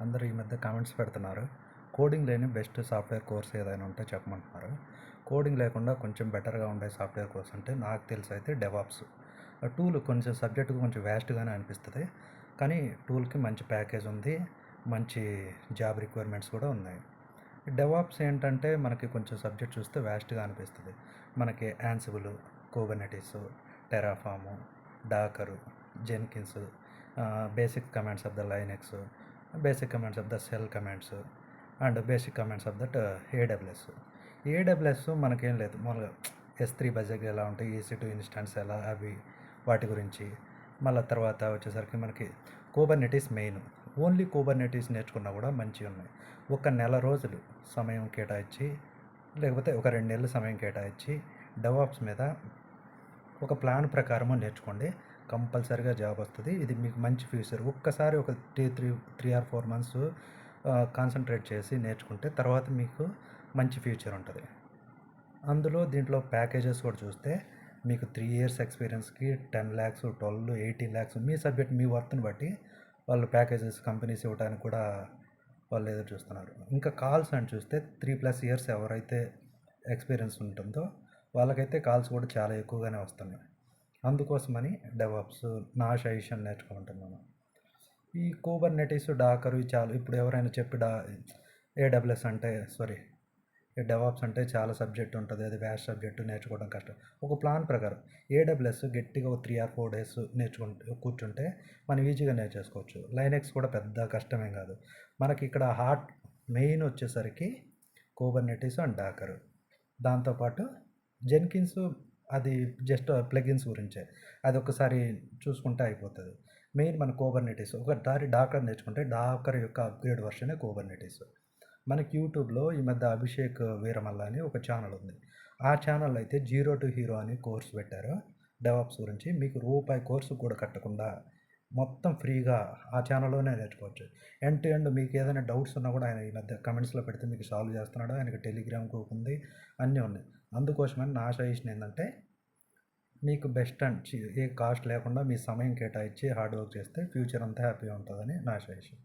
అందరూ ఈ మధ్య కామెంట్స్ పెడుతున్నారు. కోడింగ్ లేని బెస్ట్ సాఫ్ట్వేర్ కోర్స్ ఏదైనా ఉంటే చెప్పమంటున్నారు. కోడింగ్ లేకుండా కొంచెం బెటర్గా ఉండే సాఫ్ట్వేర్ కోర్స్ అంటే నాకు తెలిసి అయితే డెవాప్స్ ఆ టూల్ కొంచెం సబ్జెక్టు కొంచెం వ్యాస్ట్గానే అనిపిస్తుంది. కానీ టూల్కి మంచి ప్యాకేజ్ ఉంది. మంచి జాబ్ రిక్వైర్మెంట్స్ కూడా ఉన్నాయి. డెవాప్స్ ఏంటంటే మనకి కొంచెం సబ్జెక్ట్ చూస్తే వ్యాస్ట్గా అనిపిస్తుంది. మనకి Ansible Kubernetes Terraform Docker Jenkins basic commands of the Linux basic commands of the shell commands and basic commands of that AWS AWS మనకేం లేదు. మామూలుగా ఎస్ త్రీ బజెట్ ఎలా ఉంటాయి ఈసీ టూ ఇన్స్టాన్స్ ఎలా అవి వాటి గురించి. మళ్ళీ తర్వాత వచ్చేసరికి మనకి కోబర్నెటీస్ మెయిన్ ఓన్లీ కోబర్నెటీస్ నేర్చుకున్నా కూడా మంచిగా ఉన్నాయి. ఒక నెల రోజులు సమయం కేటాయించి లేకపోతే ఒక రెండు నెలలు సమయం కేటాయించి డెవాప్స్ మీద ఒక ప్లాన్ ప్రకారము నేర్చుకోండి. కంపల్సరీగా జాబ్ వస్తుంది. ఇది మీకు మంచి ఫ్యూచర్. ఒక్కసారి ఒక three three three or four months concentrate చేసి నేర్చుకుంటే తర్వాత మీకు మంచి ఫ్యూచర్ ఉంటుంది. అందులో దీంట్లో ప్యాకేజెస్ కూడా చూస్తే మీకు three years ఎక్స్పీరియన్స్కి ten lakhs twelve eighteen lakhs మీ సబ్జెక్ట్ మీ వర్త్ని బట్టి వాళ్ళు ప్యాకేజెస్ కంపెనీస్ ఇవ్వడానికి కూడా వాళ్ళు ఎదురు చూస్తున్నారు. ఇంకా కాల్స్ అని చూస్తే త్రీ ప్లస్ ఇయర్స్ ఎవరైతే ఎక్స్పీరియన్స్ ఉంటుందో వాళ్ళకైతే కాల్స్ కూడా చాలా ఎక్కువగానే వస్తున్నాయి. అందుకోసమని డెవాప్స్ నా సజెషన్ నేర్చుకుంటున్నాను ఈ కోబర్నెటిస్ డాకరు చాలు ఇప్పుడు ఎవరైనా చెప్పి డా ఏడబ్ల్యూఎస్ అంటే సారీ డెవాప్స్ అంటే చాలా సబ్జెక్ట్ ఉంటుంది. అది వ్యాస్ట్ సబ్జెక్టు నేర్చుకోవడం కష్టం. ఒక ప్లాన్ ప్రకారం ఏడబ్ల్యూఎస్ గట్టిగా ఒక త్రీ ఆర్ ఫోర్ డేస్ నేర్చుకుంటే కూర్చుంటే మనం ఈజీగా నేర్చేసుకోవచ్చు. లైనెక్స్ కూడా పెద్ద కష్టమేం కాదు. మనకి ఇక్కడ హార్ట్ మెయిన్ వచ్చేసరికి కోబర్నెటిస్ అండ్ డాకరు. దాంతోపాటు జెన్కిన్స్ అది జస్ట్ ప్లగిన్స్ గురించే. అది ఒకసారి చూసుకుంటే అయిపోతుంది. మెయిన్ మన కోబర్నెటిస్ ఒకసారి డాకర్ నేర్చుకుంటే డాకర్ యొక్క అప్గ్రేడ్ వర్షనే కోబర్నెటిస్ మనకి యూట్యూబ్లో ఈ మధ్య అభిషేక్ వీరమల్ల అని ఒక ఛానల్ ఉంది. ఆ ఛానల్ అయితే జీరో టు హీరో అని కోర్స్ పెట్టారు. డెవాప్స్ గురించి. మీకు రూపాయి కోర్సు కూడా కట్టకుండా మొత్తం ఫ్రీగా ఆ ఛానల్లోనే నేర్చుకోవచ్చు. ఎండ్ టు ఎండ్ మీకు ఏదైనా డౌట్స్ ఉన్నా కూడా ఆయన ఈ మధ్య కమెంట్స్లో పెడితే మీకు సాల్వ్ చేస్తున్నాడు. ఆయనకి టెలిగ్రామ్ గ్రూప్ ఉంది. అన్నీ ఉన్నాయి. అందుకోసమని నా సజెషన్ ఏంటంటే మీకు బెస్ట్ అండ్ ఏ కాస్ట్ లేకుండా మీ సమయం కేటాయించి హార్డ్ వర్క్ చేస్తే ఫ్యూచర్ అంతా హ్యాపీగా ఉంటుందని నా suggestion.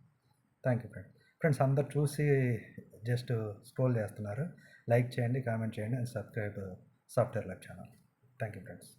Thank you friends friends అందరు చూసి జస్ట్ స్క్రోల్ చేస్తున్నారు. లైక్ చేయండి కామెంట్ చేయండి and subscribe software life channel. Thank you friends.